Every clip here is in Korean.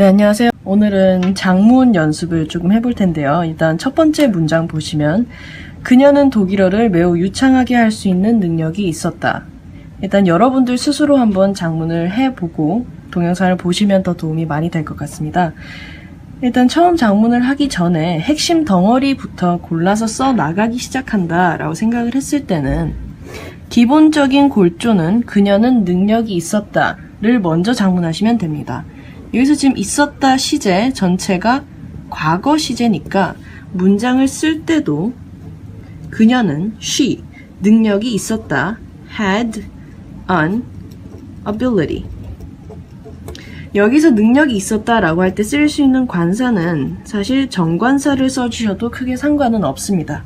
네, 안녕하세요. 오늘은 장문 연습을 조금 해볼 텐데요. 일단 첫 번째 문장 보시면 그녀는 독일어를 매우 유창하게 할 수 있는 능력이 있었다. 일단 여러분들 스스로 한번 장문을 해보고 동영상을 보시면 더 도움이 많이 될 것 같습니다. 일단 처음 장문을 하기 전에 핵심 덩어리부터 골라서 써 나가기 시작한다 라고 생각을 했을 때는 기본적인 골조는 그녀는 능력이 있었다 를 먼저 장문하시면 됩니다. 여기서 지금 있었다 시제 전체가 과거 시제니까 문장을 쓸 때도 그녀는 she 능력이 있었다 had an ability 여기서 능력이 있었다라고 할 때 쓸 수 있는 관사는 사실 정관사를 써주셔도 크게 상관은 없습니다.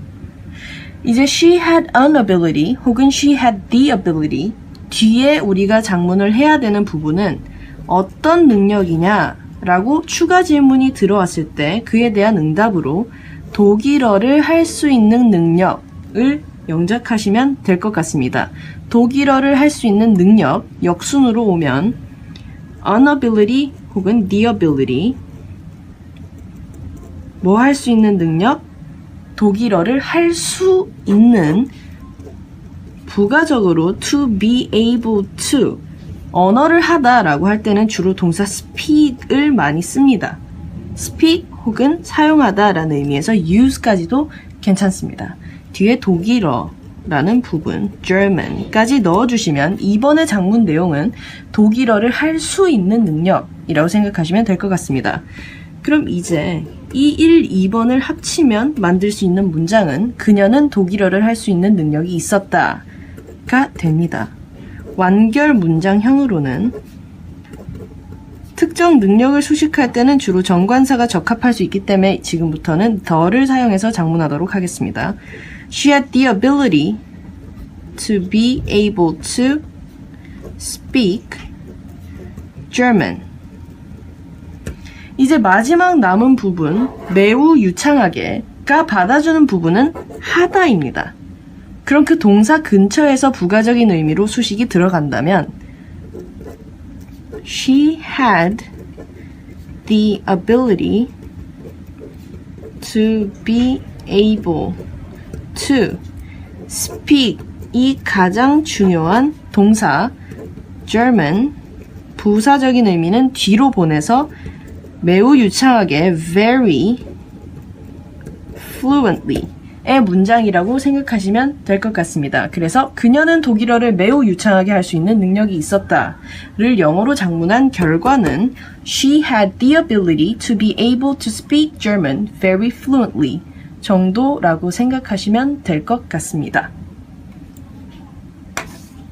이제 she had an ability 혹은 she had the ability 뒤에 우리가 장문을 해야 되는 부분은 어떤 능력이냐라고 추가 질문이 들어왔을 때 그에 대한 응답으로 독일어를 할 수 있는 능력을 영작하시면 될 것 같습니다. 독일어를 할 수 있는 능력 역순으로 오면 an ability 혹은 the ability. 뭐 할 수 있는 능력? 독일어를 할 수 있는 부가적으로 to be able to 언어를 하다라고 할 때는 주로 동사 speak을 많이 씁니다. speak 혹은 사용하다라는 의미에서 use까지도 괜찮습니다. 뒤에 독일어 라는 부분 German까지 넣어주시면 이번의 장문 내용은 독일어를 할 수 있는 능력이라고 생각하시면 될 것 같습니다. 그럼 이제 이 1, 2번을 합치면 만들 수 있는 문장은 그녀는 독일어를 할 수 있는 능력이 있었다가 됩니다. 완결 문장형으로는 특정 능력을 수식할 때는 주로 정관사가 적합할 수 있기 때문에 지금부터는 더를 사용해서 장문하도록 하겠습니다. She had the ability to be able to speak German. 이제 마지막 남은 부분 매우 유창하게 가 받아주는 부분은 하다입니다. 그럼 그 동사 근처에서 부가적인 의미로 수식이 들어간다면 She had the ability to be able to speak 이 가장 중요한 동사 German 부사적인 의미는 뒤로 보내서 매우 유창하게 very fluently 의 문장이라고 생각하시면 될 것 같습니다. 그래서 그녀는 독일어를 매우 유창하게 할 수 있는 능력이 있었다를 영어로 장문한 결과는 She had the ability to be able to speak German very fluently 정도라고 생각하시면 될 것 같습니다.